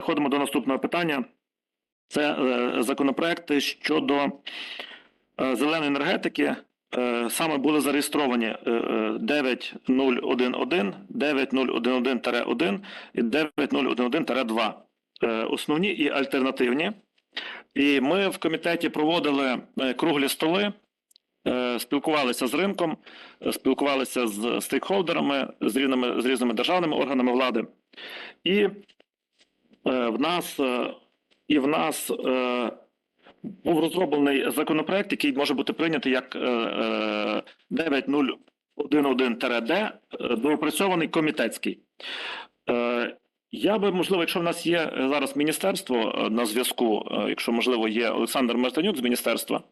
Переходимо до наступного питання. Це е, законопроекти щодо е, зеленої енергетики. Е, Саме були зареєстровані е, е, 9011, 9011-1 і 9011-2. Е, Основні і альтернативні. І ми в комітеті проводили е, круглі столи, е, спілкувалися з ринком, е, спілкувалися з стейкхолдерами, з різними, з різними державними органами влади. І е, в нас е, і в нас е, був розроблений законопроект, який може бути прийнятий як е, е, 9011-д, е, доопрацьований комітетський. Е, Я би, можливо, якщо в нас є е, зараз міністерство е, на зв'язку, е, якщо можливо є Олександр Мартинюк з міністерства,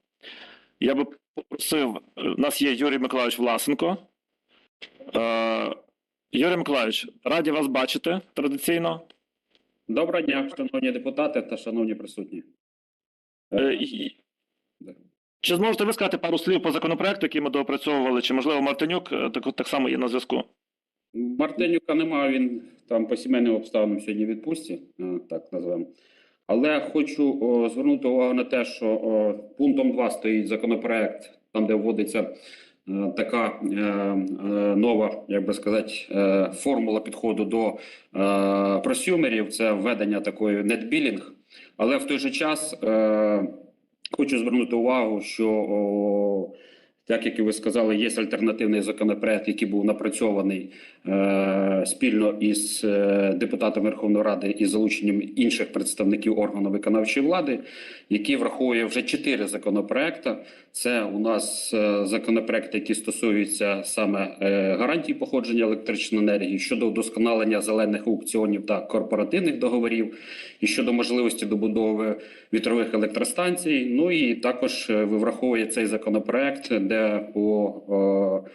я би попросив, е, у нас є Юрій Миколаївич Власенко. Е, Юрій Миколаївич, раді вас бачити традиційно. Доброго дня, шановні депутати та шановні присутні. Е, Чи зможете ви сказати пару слів по законопроекту, який ми доопрацьовували, чи можливо Мартинюк е, так, так само є на зв'язку? Мартинюка немає, він там по сімейним обставинам сьогодні відпустці, е, так назвемо. Але хочу о, звернути увагу на те, що о, пунктом 2 стоїть законопроект, там де вводиться така е, е, нова, як би сказати, е, формула підходу до е, просюмерів, це введення такої нетбілінг. Але в той же час е, хочу звернути увагу, що так як і ви сказали, є альтернативний законопроект, який був напрацьований е, спільно із е, депутатом Верховної Ради і залученням інших представників органу виконавчої влади, який враховує вже чотири законопроекти. Це у нас е, законопроекти, які стосуються саме е, гарантій походження електричної енергії щодо вдосконалення зелених аукціонів та корпоративних договорів, і щодо можливості добудови вітрових електростанцій. Ну і також ви враховує цей законопроект, де по е, е,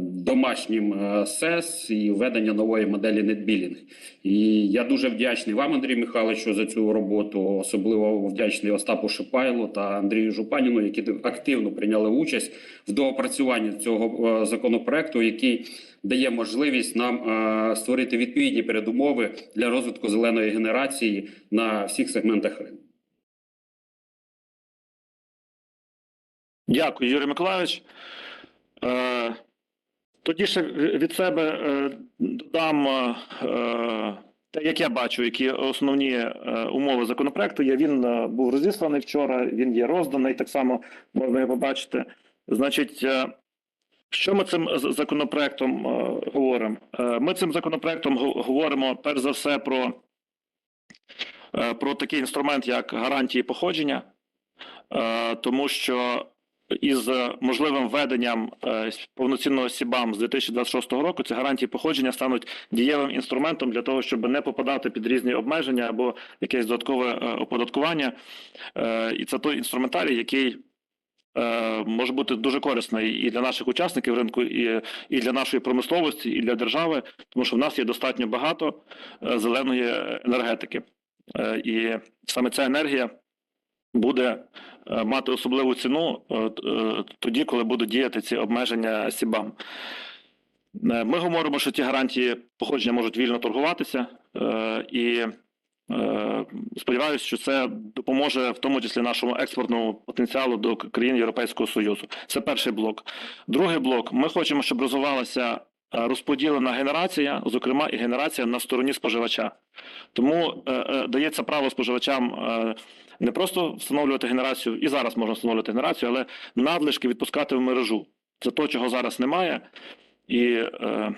домашнім е, СЕС і введення нової моделі NetBilling. І я дуже вдячний вам, Андрій Михайловичу, за цю роботу. Особливо вдячний Остапу Шипайлу та Андрію Жупаніну, які активно прийняли участь в доопрацюванні цього е, законопроекту, який дає можливість нам е, створити відповідні передумови для розвитку зеленої генерації на всіх сегментах ринку. Дякую, Юрій Миколаївич. Тоді ще від себе е, додам е, те, як я бачу, які основні е, умови законопроекту є. Він був розісланий вчора, він є розданий, так само можна його побачити. Значить, що ми цим законопроектом говоримо? Ми цим законопроектом говоримо перш за все про, про такий інструмент, як гарантії походження, тому що із е, можливим введенням е, повноцінного СІБАМ з 2026 року ці гарантії походження стануть дієвим інструментом для того, щоб не попадати під різні обмеження або якесь додаткове е, оподаткування. І це той інструментарій, який може бути дуже корисний і для наших учасників ринку, і, і для нашої промисловості, і для держави, тому що в нас є достатньо багато зеленої енергетики. І саме ця енергія буде е, мати особливу ціну е, е, тоді, коли будуть діяти ці обмеження СІБАМ. Ми говоримо, що ті гарантії походження можуть вільно торгуватися, і сподіваюся, що це допоможе в тому числі нашому експортному потенціалу до країн Європейського Союзу. Це перший блок. Другий блок: ми хочемо, щоб розвивалася розподілена генерація, зокрема і генерація на стороні споживача. Тому дається право споживачам не просто встановлювати генерацію, і зараз можна встановлювати генерацію, але надлишки відпускати в мережу. Це то, чого зараз немає, і е,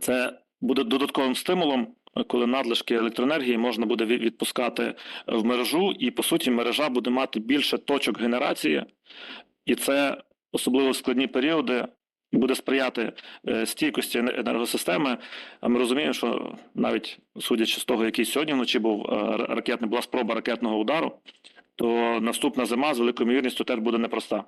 це буде додатковим стимулом, коли надлишки електроенергії можна буде відпускати в мережу, і по суті мережа буде мати більше точок генерації, і це особливо в складні періоди. Буде сприяти е, стійкості енергосистеми. А ми розуміємо, що навіть судячи з того, який сьогодні вночі був е, ракетний, була спроба ракетного удару, то наступна зима з великою ймовірністю теж буде непроста.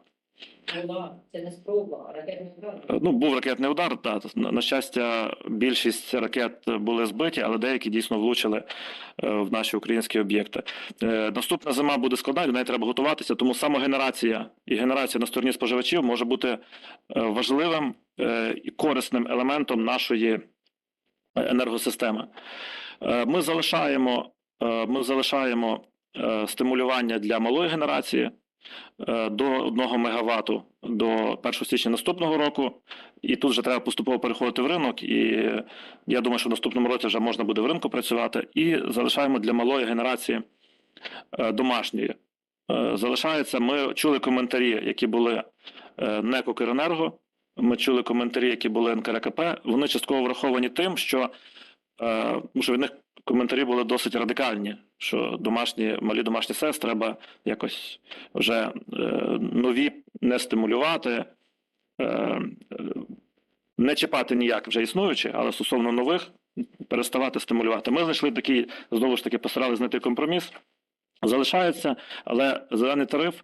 Ну, був ракетний удар. Та на, щастя, більшість ракет були збиті, але деякі дійсно влучили е, в наші українські об'єкти. Е, Наступна зима буде складна, до неї треба готуватися. Тому самогенерація і генерація на стороні споживачів може бути е, важливим і корисним елементом нашої енергосистеми. Ми залишаємо, ми залишаємо стимулювання для малої генерації до 1 МВт до 1 січня наступного року. І тут вже треба поступово переходити в ринок. І я думаю, що в наступному році вже можна буде в ринку працювати. І залишаємо для малої генерації е, домашньої. Е, Залишається. Ми чули коментарі, які були е, НЕК Ми чули коментарі, які були НКРКП. Вони частково враховані тим, що, е, тому що від них коментарі були досить радикальні, що домашні, малі домашні сес треба якось вже е, нові не стимулювати, е, не чіпати ніяк вже існуючі, але стосовно нових переставати стимулювати. Ми знайшли такий, знову ж таки, постаралися знайти компроміс. Залишається, але зелений тариф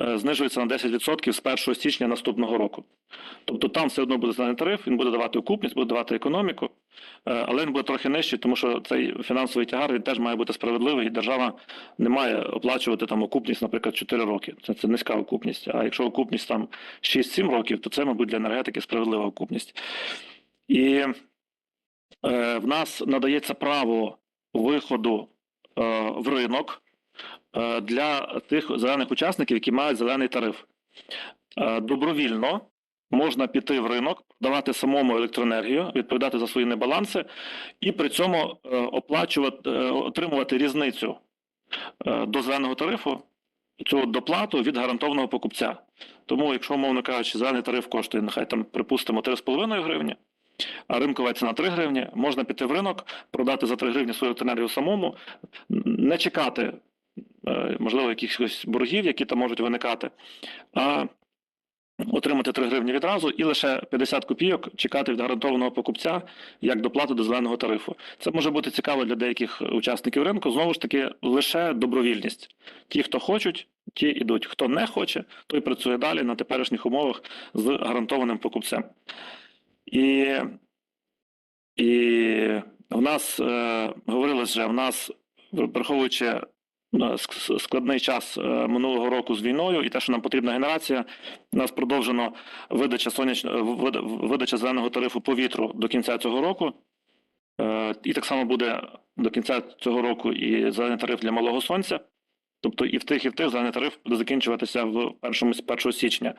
е, знижується на 10% з 1 січня наступного року. Тобто там все одно буде зелений тариф, він буде давати окупність, буде давати економіку, але він буде трохи нижчий, тому що цей фінансовий тягар він теж має бути справедливий, і держава не має оплачувати там окупність, наприклад, 4 роки. Це, це низька окупність. А якщо окупність там 6-7 років, то це, мабуть, для енергетики справедлива окупність. І е, в нас надається право виходу е, в ринок е, для тих зелених учасників, які мають зелений тариф. Е, Добровільно можна піти в ринок, давати самому електроенергію, відповідати за свої небаланси, і при цьому е, оплачувати, е, отримувати різницю е, до зеленого тарифу, цю доплату від гарантованого покупця. Тому, якщо, умовно кажучи, зелений тариф коштує, нехай там, припустимо, 3,5 гривні, а ринкова ціна 3 гривні, можна піти в ринок, продати за 3 гривні свою електроенергію самому, не чекати, можливо, якихось боргів, які там можуть виникати, а отримати 3 гривні відразу і лише 50 копійок чекати від гарантованого покупця як доплату до зеленого тарифу. Це може бути цікаво для деяких учасників ринку. Знову ж таки, лише добровільність. Ті, хто хочуть, ті йдуть. Хто не хоче, той працює далі на теперішніх умовах з гарантованим покупцем. І, і в нас е, говорилось вже, в нас, враховуючи складний час е, минулого року з війною і те, що нам потрібна генерація, у нас продовжено видача сонячного видача зеленого тарифу по вітру до кінця цього року. Е, І так само буде до кінця цього року і зелений тариф для малого сонця. Тобто і в тих, і в тих зелений тариф буде закінчуватися в першому 1 січня.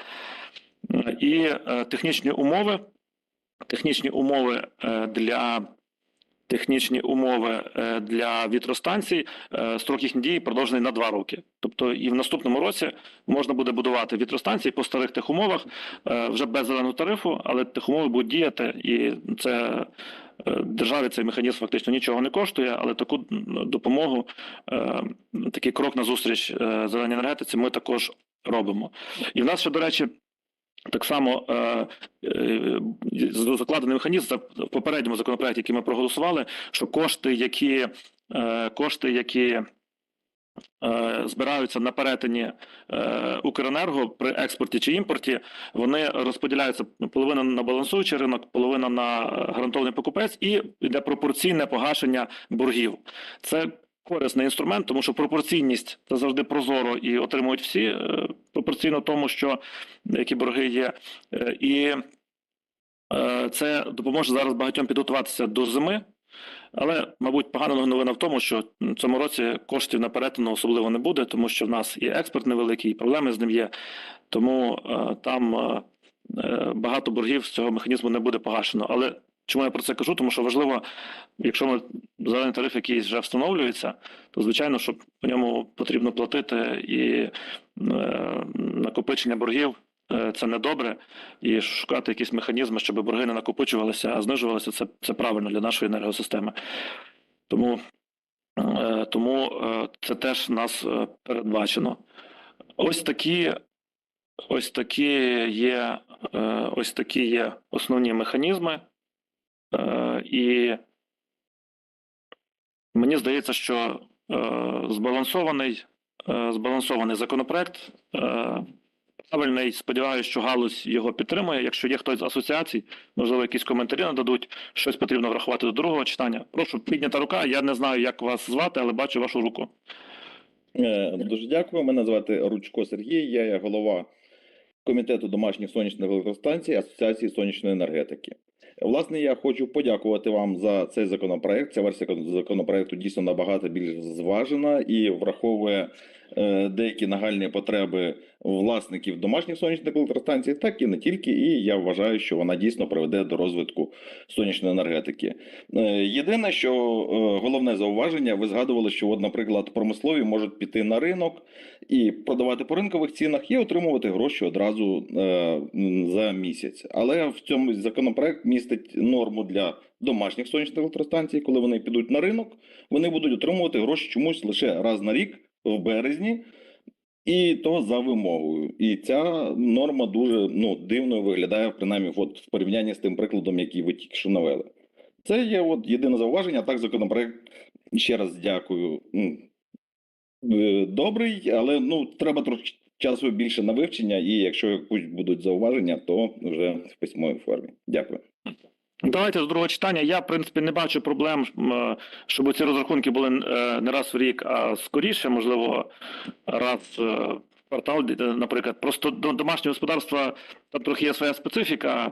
Е, І е, технічні умови, технічні умови е, для технічні умови е, для вітростанцій, е, строк їхньої дії продовжений на два роки. Тобто і в наступному році можна буде будувати вітростанції по старих тих умовах е, вже без зеленого тарифу, але тих умови будуть діяти, і це державі цей механізм фактично нічого не коштує, але таку допомогу, такий крок назустріч зеленій енергетиці ми також робимо. І в нас ще, до речі, так само е, е, закладений механізм в попередньому законопроекті, який ми проголосували, що кошти, які е, кошти, які збираються на перетині Укренерго при експорті чи імпорті, вони розподіляються половина на балансуючий ринок, половина на гарантований покупець, і йде пропорційне погашення боргів. Це корисний інструмент, тому що пропорційність це завжди прозоро і отримують всі е, пропорційно тому, що які борги є. Е, І е, це допоможе зараз багатьом підготуватися до зими. Але, мабуть, погана новина в тому, що в цьому році коштів на перетину особливо не буде, тому що в нас і експорт невеликий, і проблеми з ним є. Тому там багато боргів з цього механізму не буде погашено. Але чому я про це кажу? Тому що важливо, якщо ми зелений тариф якийсь вже встановлюється, то звичайно, що по ньому потрібно платити і е, накопичення боргів. е, Це недобре, і шукати якісь механізми, щоб борги не накопичувалися, а знижувалися. Це, це правильно для нашої енергосистеми. Тому, е, тому це теж нас передбачено. Ось такі, ось такі є, ось такі є основні механізми. Е, І мені здається, що е, збалансований, е, збалансований законопроект. Правильний, сподіваюся, що галузь його підтримує. Якщо є хтось з асоціацій, можливо, якісь коментарі нададуть, щось потрібно врахувати до другого читання. Прошу, піднята рука. Я не знаю, як вас звати, але бачу вашу руку. Дуже дякую. Мене звати Ручко Сергій. Я є голова комітету домашніх сонячних електростанцій Асоціації сонячної енергетики. Власне, я хочу подякувати вам за цей законопроект. Ця версія закон- законопроекту дійсно набагато більш зважена і враховує деякі нагальні потреби власників домашніх сонячних електростанцій, так і не тільки. І я вважаю, що вона дійсно приведе до розвитку сонячної енергетики. Е, Єдине, що е, головне зауваження, ви згадували, що, от, наприклад, промислові можуть піти на ринок і продавати по ринкових цінах і отримувати гроші одразу е, за місяць. Але в цьому законопроект містить норму для домашніх сонячних електростанцій, коли вони підуть на ринок, вони будуть отримувати гроші чомусь лише раз на рік березні. І то за вимогою, і ця норма дуже ну дивно виглядає, принаймні, от в порівнянні з тим прикладом, який ви тільки що навели. Це є от єдине зауваження. Так, законопроект ще раз дякую. е, Добрий, але ну треба трошки часу більше на вивчення, і якщо якусь будуть зауваження, то вже в письмовій формі. Дякую. Давайте з другого читання. Я, в принципі, не бачу проблем, щоб ці розрахунки були е, не раз в рік, а скоріше, можливо, раз е, в квартал, наприклад. Просто до домашнього господарства там трохи є своя специфіка.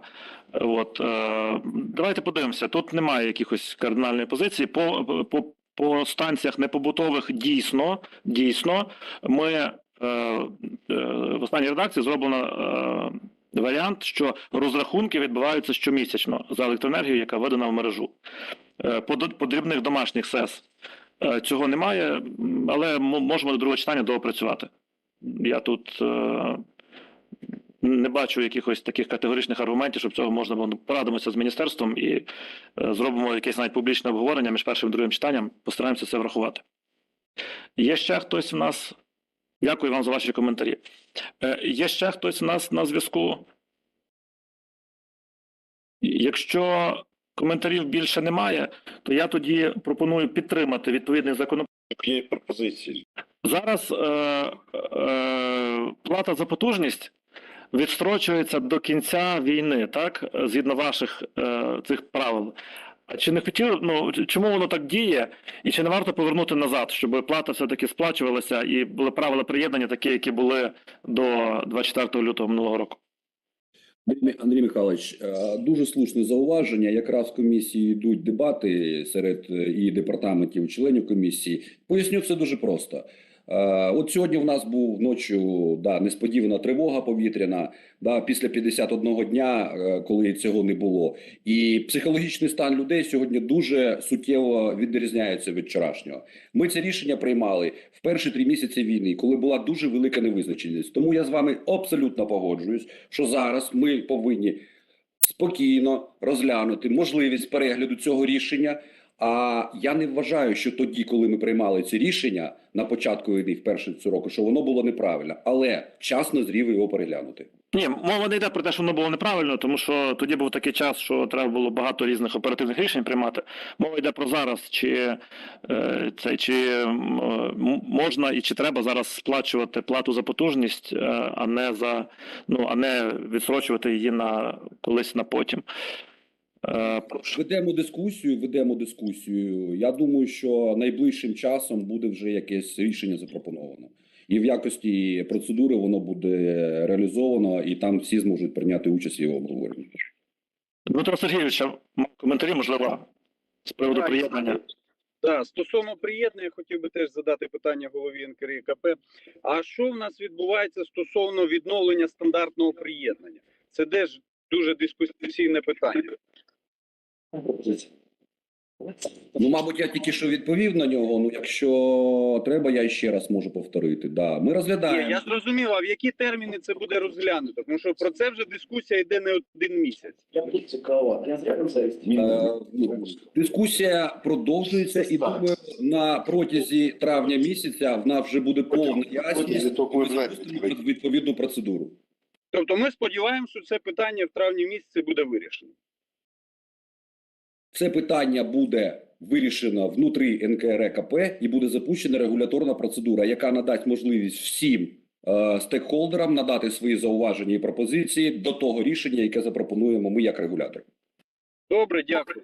От, е, давайте подивимося. Тут немає якихось кардинальної позиції. По, по, по станціях непобутових дійсно, дійсно, ми е, е, в останній редакції зроблено. Варіант, що розрахунки відбуваються щомісячно за електроенергію, яка введена в мережу. Е, По, дрібних домашніх СЕС е, цього немає, але можемо до другого читання доопрацювати. Я тут е, не бачу якихось таких категоричних аргументів, щоб цього можна було порадимося з міністерством і зробимо якесь навіть публічне обговорення між першим і другим читанням. Постараємося це врахувати. Є ще хтось у нас. Дякую вам за ваші коментарі. Е, Є ще хтось у нас на зв'язку? Якщо коментарів більше немає, то я тоді пропоную підтримати відповідний законопроект. Є пропозиції. Зараз е, е, плата за потужність відстрочується до кінця війни, так? Згідно ваших е, цих правил. А чи не хотіли, ну чому воно так діє, і чи не варто повернути назад, щоб плата все-таки сплачувалася і були правила приєднання, такі, які були до 24 лютого минулого року? Андрій Михайлович, е, дуже слушне зауваження. Якраз в комісії йдуть дебати серед е, і департаментів, і членів комісії. Поясню це дуже просто. Е, От сьогодні в нас був ночі да, несподівана тривога повітряна да, після 51 дня, е, коли цього не було. І психологічний стан людей сьогодні дуже суттєво відрізняється від вчорашнього. Ми це рішення приймали в перші три місяці війни, коли була дуже велика невизначеність. Тому я з вами абсолютно погоджуюсь, що зараз ми повинні спокійно розглянути можливість перегляду цього рішення. А я не вважаю, що тоді, коли ми приймали ці рішення на початку війни, в перші цього року, що воно було неправильно, але вчасно зрів його переглянути. Ні, мова не йде про те, що воно було неправильно, тому що тоді був такий час, що треба було багато різних оперативних рішень приймати. Мова йде про зараз, чи е, це чи можна і чи треба зараз сплачувати плату за потужність, е, а не за ну а не відсрочувати її на колись на потім. Е, прошу. Ведемо дискусію, ведемо дискусію. Я думаю, що найближчим часом буде вже якесь рішення запропоновано. І в якості процедури воно буде реалізовано, і там всі зможуть прийняти участь його обговоренні. Дмитро Сергійович, коментарі, можливо, з приводу Так, приєднання. Да, стосовно приєднання, хотів би теж задати питання голові НКРІКП. А що в нас відбувається стосовно відновлення стандартного приєднання? Це теж дуже дискусійне питання. Ну, мабуть, я тільки що відповів на нього. Ну, якщо треба, я ще раз можу повторити. Да, ми розглядаємо. Ні, я зрозумів, а в які терміни це буде розглянуто? Тому що про це вже дискусія йде не один місяць. Я цікава, я Е, ну, Дискусія продовжується і думаю, на протязі травня місяця в нас вже буде повна ясність відповідну процедуру. Тобто ми сподіваємося, що це питання в травні місяці буде вирішено. Це питання буде вирішено внутрі НКРКП і буде запущена регуляторна процедура, яка надасть можливість всім е, стейкхолдерам надати свої зауваження і пропозиції до того рішення, яке запропонуємо ми як регулятор. Добре, дякую.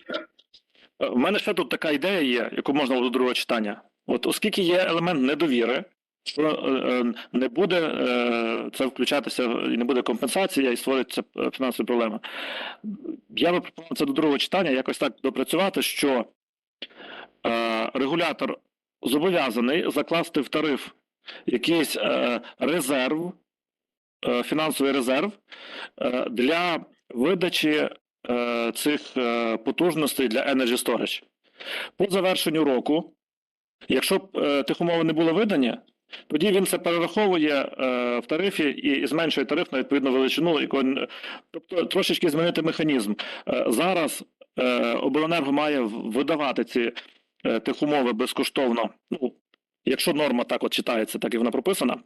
У мене ще тут така ідея є, яку можна було до другого читання. От оскільки є елемент недовіри, що е, е, не буде е, це включатися і не буде компенсація, і створиться фінансова проблема. Я би пропонував це до другого читання якось так допрацювати, що регулятор зобов'язаний закласти в тариф якийсь резерв, фінансовий резерв для видачі цих потужностей для Energy Storage. По завершенню року, якщо б тих умови не були видані, тоді він це перераховує е, в тарифі і, зменшує тариф на відповідну величину. Тобто трошечки змінити механізм. Е, зараз е, обленерго має видавати ці е, безкоштовно. Ну, якщо норма так от читається, так і вона прописана.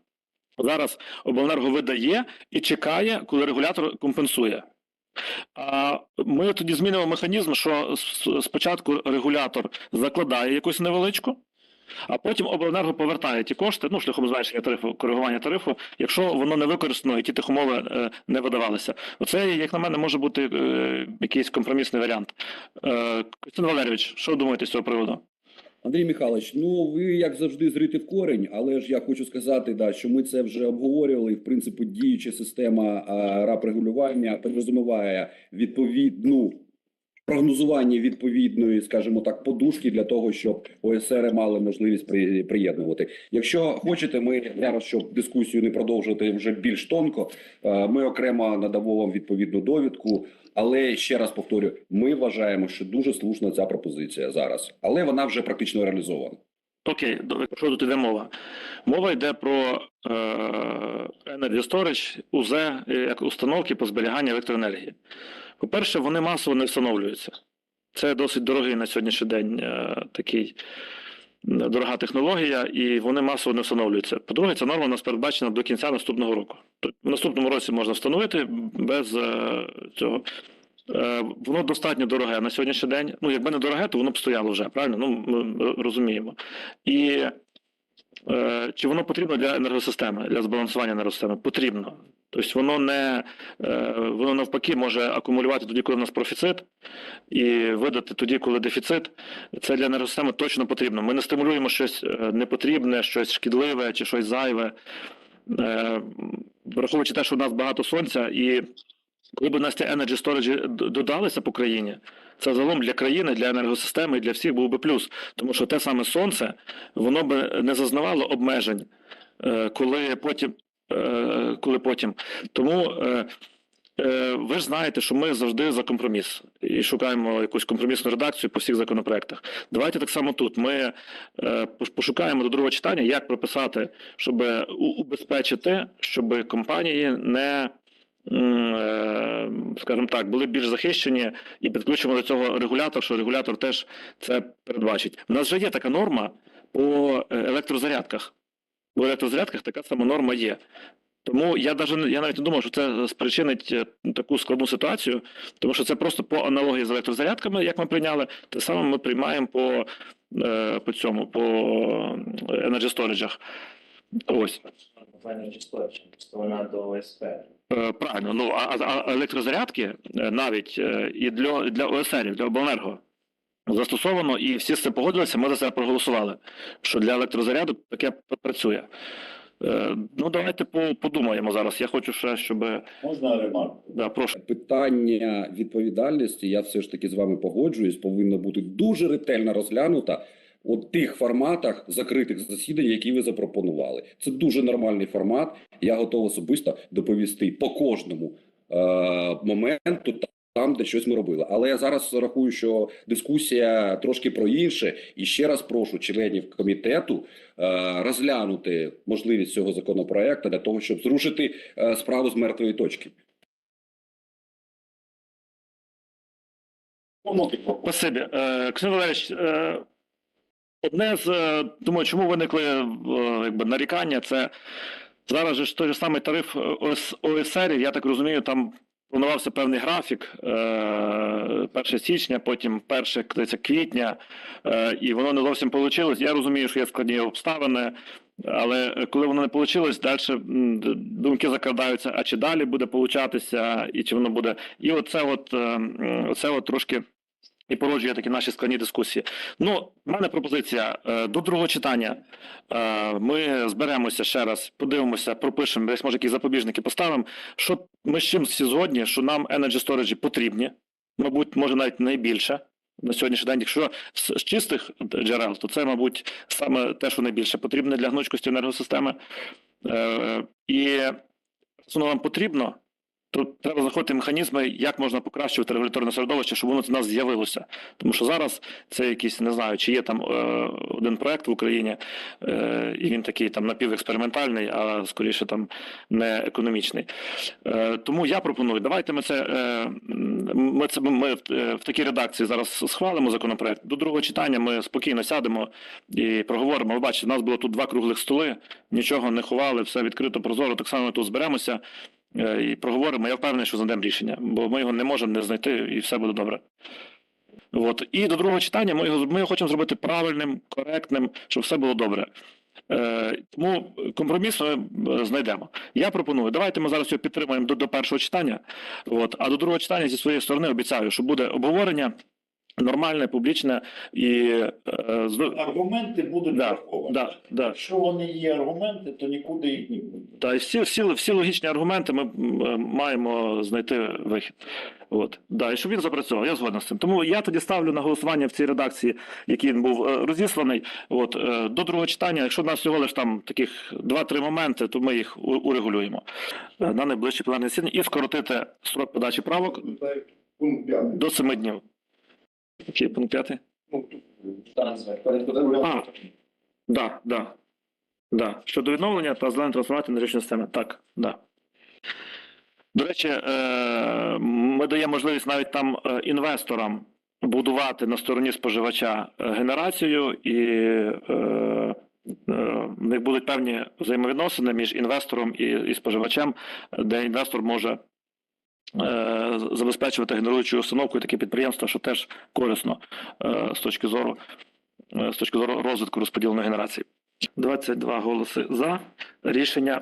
Зараз обленерго видає і чекає, коли регулятор компенсує. А ми тоді змінимо механізм, що спочатку регулятор закладає якусь невеличку, а потім обленерго повертає ті кошти, ну, шляхом зменшення тарифу, коригування тарифу, якщо воно не використано і ті тих умови е, не видавалися. Оце, як на мене, може бути е, якийсь компромісний варіант. Е, Костянтин Валерійович, що ви думаєте з цього приводу? Андрій Михайлович, ну ви як завжди зрити в корінь, але ж я хочу сказати, да, що ми це вже обговорювали. В принципі, діюча система рап регулювання підрозуміває відповідну прогнозування відповідної, скажімо так, подушки для того, щоб ОСР мали можливість при- приєднувати. Якщо хочете, ми зараз, щоб дискусію не продовжувати вже більш тонко, е, ми окремо надамо вам відповідну довідку. Але ще раз повторю, ми вважаємо, що дуже слушна ця пропозиція зараз, але вона вже практично реалізована. Окей, що тут йде мова? Мова йде про е, Energy Storage, УЗ, е, як установки по зберіганню електроенергії. По-перше, вони масово не встановлюються. Це досить дорогий на сьогоднішній день е, такий дорога технологія, і вони масово не встановлюються. По-друге, ця норма у нас передбачена до кінця наступного року. В наступному році можна встановити без е, цього. Е, Воно достатньо дороге на сьогоднішній день. Ну, якби не дороге, то воно б стояло вже, правильно? Ну, ми розуміємо. І чи воно потрібно для енергосистеми, для збалансування енергосистеми? Потрібно. Тобто воно не е, воно навпаки може акумулювати тоді, коли в нас профіцит, і видати тоді, коли дефіцит. Це для енергосистеми точно потрібно. Ми не стимулюємо щось е, непотрібне, щось шкідливе чи щось зайве. Е, Враховуючи те, що у нас багато сонця, і коли б у нас ці energy storage додалися по країні, це загалом для країни, для енергосистеми і для всіх був би плюс. Тому що те саме сонце, воно би не зазнавало обмежень, е, коли потім. е, Коли потім. Тому е, ви ж знаєте, що ми завжди за компроміс і шукаємо якусь компромісну редакцію по всіх законопроектах. Давайте так само тут. Ми пошукаємо до другого читання, як прописати, щоб убезпечити, щоб компанії не скажімо так, були більш захищені і підключимо до цього регулятор, що регулятор теж це передбачить. У нас вже є така норма по е, електрозарядках. У електрозарядках така сама норма є. Тому я не- я навіть не думав, що це спричинить е, таку складну ситуацію, тому що це просто по аналогії з електрозарядками, як ми прийняли, те саме ми приймаємо по, е, по цьому, по energy сториджах. Ось. Просто вона до ОСП. Е, Правильно, ну а, електрозарядки е, навіть е, і для, для ОСРів, для обленерго застосовано, і всі з цим погодилися. Ми за це проголосували. Що для електрозарядок таке працює. Ну, давайте подумаємо зараз. Я хочу ще, щоб. Можна ремарку? Да, прошу. Питання відповідальності, я все ж таки з вами погоджуюсь, повинна бути дуже ретельно розглянута у тих форматах закритих засідань, які ви запропонували. Це дуже нормальний формат. Я готовий особисто доповісти по кожному е- моменту. Там, де щось ми робили, але я зараз рахую, що дискусія трошки про інше, і ще раз прошу членів комітету е, розглянути можливість цього законопроекту для того, щоб зрушити е, справу з мертвої точки. Спасибі. Е, Валерійович, е, одне з е, думаю, чому виникли е, якби, нарікання, це зараз же ж той же самий тариф ОС, ОСРів, я так розумію, там планувався певний графік е, 1 січня, потім 1 квітня, е, і воно не зовсім вийшло. Я розумію, що є складні обставини. Але е, коли воно не вийшло, далі думки закрадаються, а чи далі буде получатися, і чи воно буде. І оце от, е, оце от трошки і породжує такі наші складні дискусії. Ну, в мене пропозиція е, до другого читання. е, Ми зберемося ще раз, подивимося, пропишемо, десь може якісь запобіжники поставимо. Що ми з чим всі згодні, що нам Energy Storage потрібні, мабуть, може навіть найбільше. На сьогоднішній день, якщо з чистих джерел, то це, мабуть, саме те, що найбільше потрібне для гнучкості енергосистеми. Е, і якщо воно нам потрібно, то треба знаходити механізми, як можна покращувати регуляторне середовище, щоб воно в нас з'явилося. Тому що зараз це якийсь, не знаю, чи є там е, один проект в Україні, е, і він такий там напівекспериментальний, а скоріше там не економічний. Е, тому я пропоную, давайте ми це, е, ми, це ми в, е, в такій редакції зараз схвалимо законопроект. До другого читання ми спокійно сядемо і проговоримо. Ви бачите, у нас було тут два круглих столи, нічого не ховали, все відкрито, прозоро. Так само ми тут зберемося і проговоримо. Я впевнений, що знайдемо рішення, бо ми його не можемо не знайти, і все буде добре. От. І до другого читання ми його, ми його хочемо зробити правильним, коректним, щоб все було добре. Е, тому компроміс ми е, знайдемо. Я пропоную, давайте ми зараз його підтримаємо до, до першого читання. От, а до другого читання зі своєї сторони обіцяю, що буде обговорення нормальне, публічне і е, Аргументи будуть Да, враховані. да, да. Якщо вони є аргументи, то нікуди їх не буде. Та і всі, всі, всі логічні аргументи ми е, маємо знайти вихід. От. Да, і щоб він запрацював, я згоден з цим. Тому я тоді ставлю на голосування в цій редакції, який він був е, розісланий. От, до другого читання, якщо в нас всього лиш там таких два-три моменти, то ми їх урегулюємо на найближче пленарне засідання і скоротити строк подачі правок до семи днів. Який пункт п'ятий? А, да, да. Да. Щодо відновлення та зеленої трансформації енергетичної системи. Так, да. До речі, е, ми даємо можливість навіть там е, інвесторам будувати на стороні споживача е, генерацію, і в них будуть певні взаємовідносини між інвестором і, споживачем, де інвестор може забезпечувати генеруючу установкою такі таке підприємство, що теж корисно е, з точки зору е, з точки зору розвитку розподіленої генерації. 22 голоси за. Рішення